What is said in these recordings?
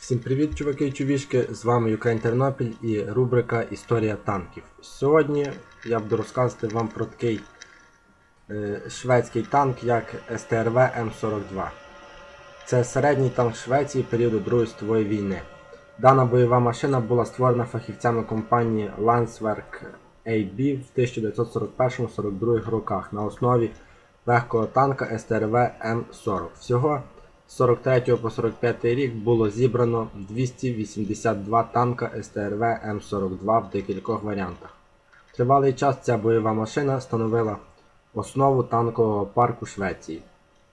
Всім привіт, чуваки і чувішки! З вами Ukraine Тернопіль і рубрика Історія танків. Сьогодні я буду розказувати вам про такий е, шведський танк, як СТРВ М42. Це середній танк Швеції періоду Другої світової війни. Дана бойова машина була створена фахівцями компанії Landswerk AB в 1941-42 роках на основі легкого танка СТРВ М40. Всього з 43 по 45 рік було зібрано 282 танка СТРВ М42 в декількох варіантах. Тривалий час ця бойова машина становила основу танкового парку Швеції.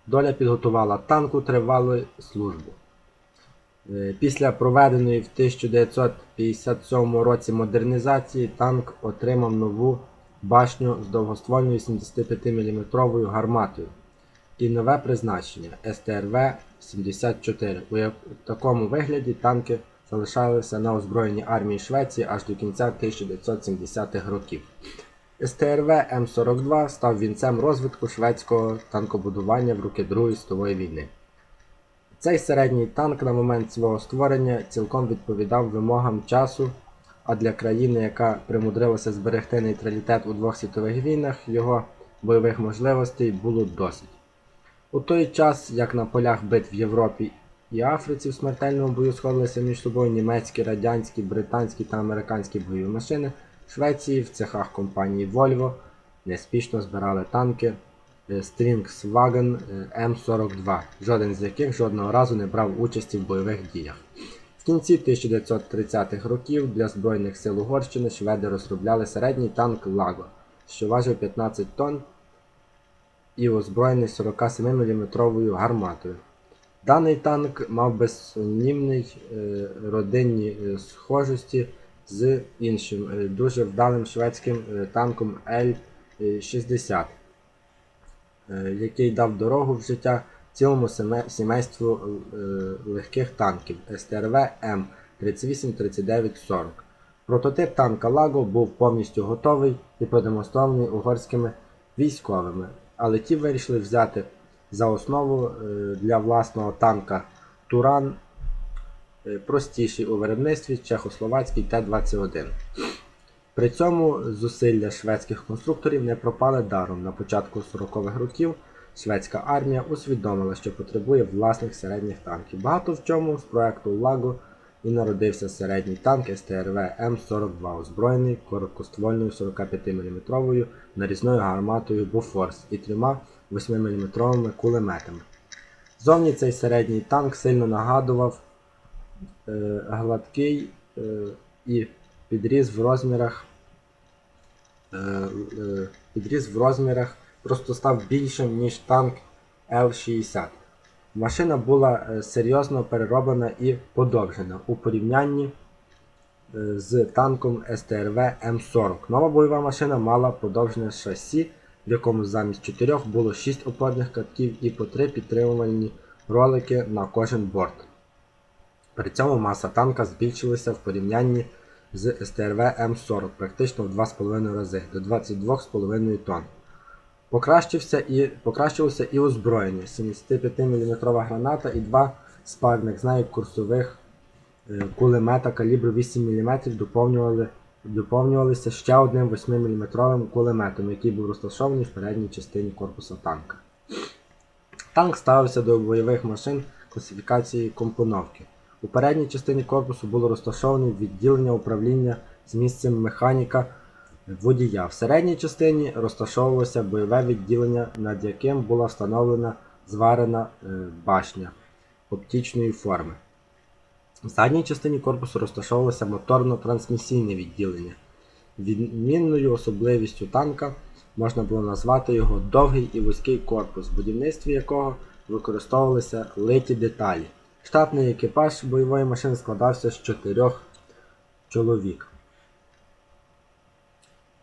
Доля підготувала танку тривалу службу. Е, Після проведеної в 1957 році модернізації танк отримав нову башню з довгоствольною 75 мм гарматою і нове призначення СТРВ-74. У такому вигляді танки залишалися на озброєнні армії Швеції аж до кінця 1970-х років. СТРВ М42 став вінцем розвитку шведського танкобудування в роки Другої світової війни. Цей середній танк на момент свого створення цілком відповідав вимогам часу, а для країни, яка примудрилася зберегти нейтралітет у двох світових війнах, його бойових можливостей було досить. У той час, як на полях битв в Європі і Африці в смертельному бою сходилися між собою німецькі, радянські, британські та американські бойові машини, в Швеції в цехах компанії Volvo неспішно збирали танки е, Stringswagen е, М42, жоден з яких жодного разу не брав участі в бойових діях. В кінці 1930-х років для Збройних сил Угорщини шведи розробляли середній танк Лаго, що важив 15 тонн і озброєний 47 мм гарматою. Даний танк мав безсумнівний е, родинні е, схожості з іншим е, дуже вдалим шведським танком L60, е, який дав дорогу в життя цілому сімейству легких танків СТРВ М383940. Прототип танка Лаго був повністю готовий і продемонстрований угорськими військовими, але ті вирішили взяти за основу е, для власного танка Туран е, простіший у виробництві чехословацький Т-21. При цьому зусилля шведських конструкторів не пропали даром. На початку 40-х років шведська армія усвідомила, що потребує власних середніх танків. Багато в чому з проекту Лаго і народився середній танк СТРВ М42, озброєний короткоствольною 45 мм нарізною гарматою Bofors і трьома 8-мм кулеметами. Зовні цей середній танк сильно нагадував е, гладкий е, і підріс в розмірах е, е, підріс в розмірах, просто став більшим, ніж танк Л-60. Машина була е, серйозно перероблена і подовжена у порівнянні е, з танком СТРВ М40. Нова бойова машина мала подовжене шасі, в якому замість 4 було 6 опорних катків і по 3 підтримувальні ролики на кожен борт. При цьому маса танка збільшилася в порівнянні з СТРВ М40 практично в 2,5 рази до 22,5 тонн. Покращився і, покращилося і озброєння. 75 мм граната і два спарних з курсових е, кулемета калібру 8 мм доповнювали, доповнювалися ще одним 8-мм кулеметом, який був розташований в передній частині корпуса танка. Танк ставився до бойових машин класифікації компоновки. У передній частині корпусу було розташоване відділення управління з місцем механіка водія. В середній частині розташовувалося бойове відділення, над яким була встановлена зварена е, башня оптичної форми. В задній частині корпусу розташовувалося моторно-трансмісійне відділення. Відмінною особливістю танка можна було назвати його довгий і вузький корпус, в будівництві якого використовувалися литі деталі. Штатний екіпаж бойової машини складався з чотирьох чоловік.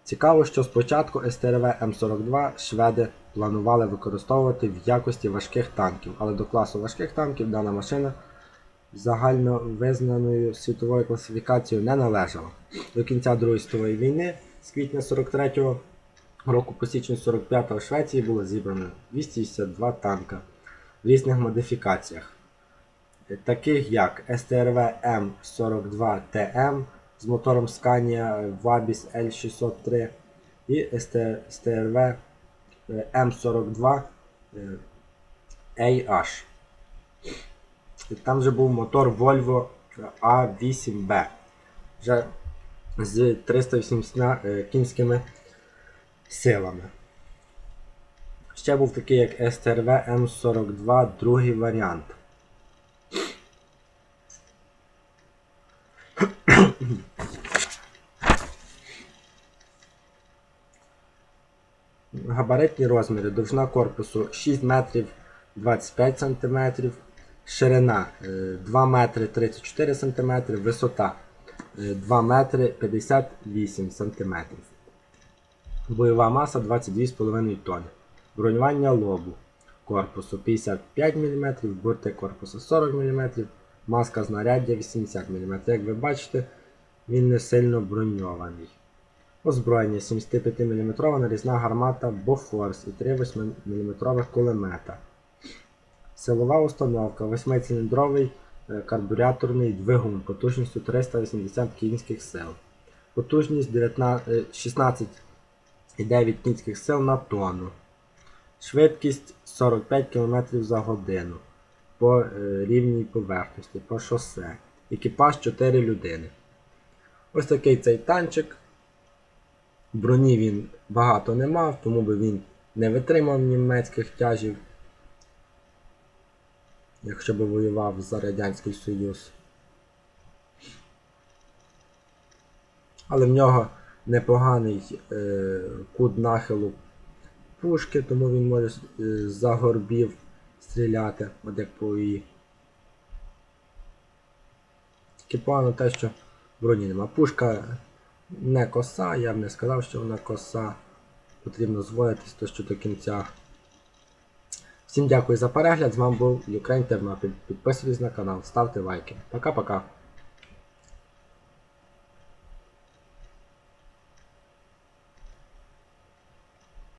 Цікаво, що спочатку СТРВ М42 шведи планували використовувати в якості важких танків, але до класу важких танків дана машина загально визнаною світовою класифікацією не належала. До кінця Другої світової війни з квітня 43-го року по січень 45-го в Швеції було зібрано 282 танка в різних модифікаціях. таких як STRV M42TM з мотором Scania Vabis L603 і ST STRV е, M42 е, AH. Там же був мотор Volvo A8B. Вже з 380 е, кінськими силами. Ще був такий як STRV M42, другий варіант. Габаритні розміри. Довжина корпусу 6 метрів 25 см, ширина е, 2 метри 34 см, висота е, 2 метри 58 см. Бойова маса 22,5 тонн. Бронювання лобу корпусу 55 мм, борти корпусу 40 мм, маска знаряддя 80 мм. Як ви бачите, він не сильно броньований. Озброєння 75 мм нарізна гармата Bofors і 3 8 мм кулемета. Силова установка 8-циліндровий е, карбюраторний двигун потужністю 380 кінських сил. Потужність 19, е, 16,9 кінських сил на тонну. Швидкість 45 км за годину по е, рівній поверхності, по шосе. Екіпаж 4 людини. Ось такий цей танчик. Броні він багато не мав, тому би він не витримав німецьких тяжів, якщо би воював за Радянський Союз. Але в нього непоганий е, кут нахилу пушки, тому він може е, за горбів стріляти, от як по її. Тільки погано те, що броні нема. Пушка не коса, я б не сказав, що вона коса. Потрібно зводитись то що до кінця. Всім дякую за перегляд. З вами був Ukraine Тернопіль. Підписуйтесь на канал, ставте лайки. Пока-пока.